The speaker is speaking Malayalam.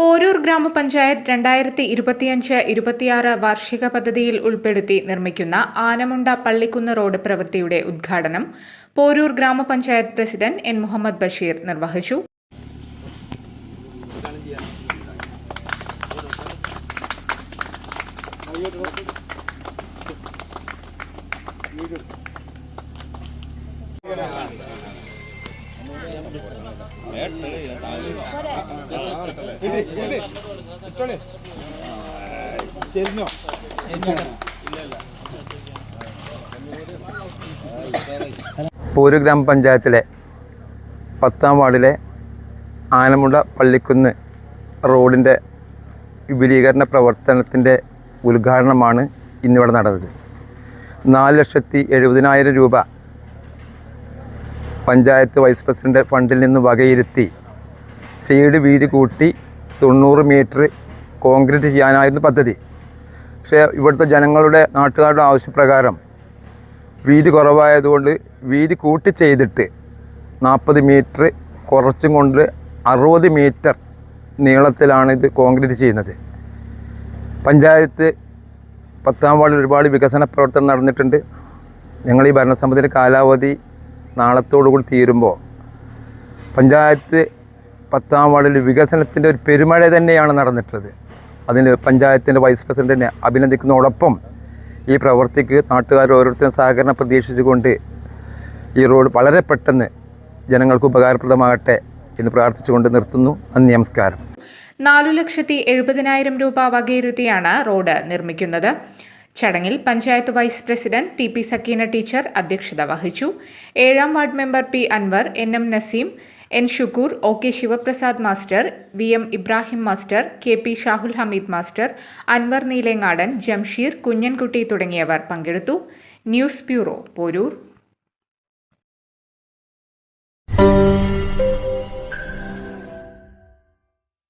പോരൂർ ഗ്രാമപഞ്ചായത്ത് രണ്ടായിരത്തി ഇരുപത്തിയഞ്ച് ഇരുപത്തിയാറ് വാർഷിക പദ്ധതിയിൽ ഉൾപ്പെടുത്തി നിർമ്മിക്കുന്ന ആനമുണ്ട പള്ളിക്കുന്ന് റോഡ് പ്രവൃത്തിയുടെ ഉദ്ഘാടനം പോരൂർ ഗ്രാമപഞ്ചായത്ത് പ്രസിഡന്റ് എൻ മുഹമ്മദ് ബഷീർ നിർവഹിച്ചു. പൂര് ഗ്രാമപഞ്ചായത്തിലെ പത്താം വാർഡിലെ ആനമുട പള്ളിക്കുന്ന് റോഡിന്റെ വിപുലീകരണ പ്രവർത്തനത്തിന്റെ ഉദ്ഘാടനമാണ് ഇന്നിവിടെ നടന്നത്. നാല് ലക്ഷത്തി എഴുപതിനായിരം രൂപ പഞ്ചായത്ത് വൈസ് പ്രസിഡന്റ് ഫണ്ടിൽ നിന്ന് വകയിരുത്തി സൈഡ് വീതി കൂട്ടി തൊണ്ണൂറ് മീറ്റർ കോൺക്രീറ്റ് ചെയ്യാനായിരുന്നു പദ്ധതി. പക്ഷേ ഇവിടുത്തെ ജനങ്ങളുടെ നാട്ടുകാരുടെ ആവശ്യപ്രകാരം വീതി കുറവായതുകൊണ്ട് വീതി കൂട്ടി ചെയ്തിട്ട് നാൽപ്പത് മീറ്റർ കുറച്ചും കൊണ്ട് അറുപത് മീറ്റർ നീളത്തിലാണ് ഇത് കോൺക്രീറ്റ് ചെയ്യുന്നത്. പഞ്ചായത്ത് പത്താം വാർഡിൽ ഒരുപാട് വികസന പ്രവർത്തനം നടന്നിട്ടുണ്ട്. ഞങ്ങൾ ഈ ഭരണസമിതിയുടെ കാലാവധി നാളത്തോടുകൂടി തീരുമ്പോൾ പഞ്ചായത്ത് പത്താം വാർഡിൽ വികസനത്തിന്റെ ഒരു പെരുമഴ തന്നെയാണ് നടന്നിട്ടുള്ളത്. അതിന് പഞ്ചായത്തിന്റെ വൈസ് പ്രസിഡന്റിനെ അഭിനന്ദിക്കുന്നതോടൊപ്പം ഈ പ്രവൃത്തിക്ക് നാട്ടുകാർ ഓരോരുത്തരും സഹകരണം പ്രതീക്ഷിച്ചുകൊണ്ട് ഈ റോഡ് വളരെ പെട്ടെന്ന് ജനങ്ങൾക്ക് ഉപകാരപ്രദമാകട്ടെ എന്ന് പ്രാർത്ഥിച്ചുകൊണ്ട് നിർത്തുന്നു. നന്ദി നമസ്കാരം. നാലു ലക്ഷത്തി എഴുപതിനായിരം രൂപ വകയിരുത്തിയാണ് റോഡ് നിർമ്മിക്കുന്നത്. ചടങ്ങിൽ panchayat vice president T P Sakkeena teacher അധ്യക്ഷത വഹിച്ചു. ഏഴാം ward member P Anwar N M Naseem N Shukkur O K Sivaprasad master V M Ibrahim master K P Shahul Hameed master Anwar Neelengadan Jamsheer Kunhankutty തുടങ്ങിയവർ പങ്കെടുത്തു. News bureau Porur.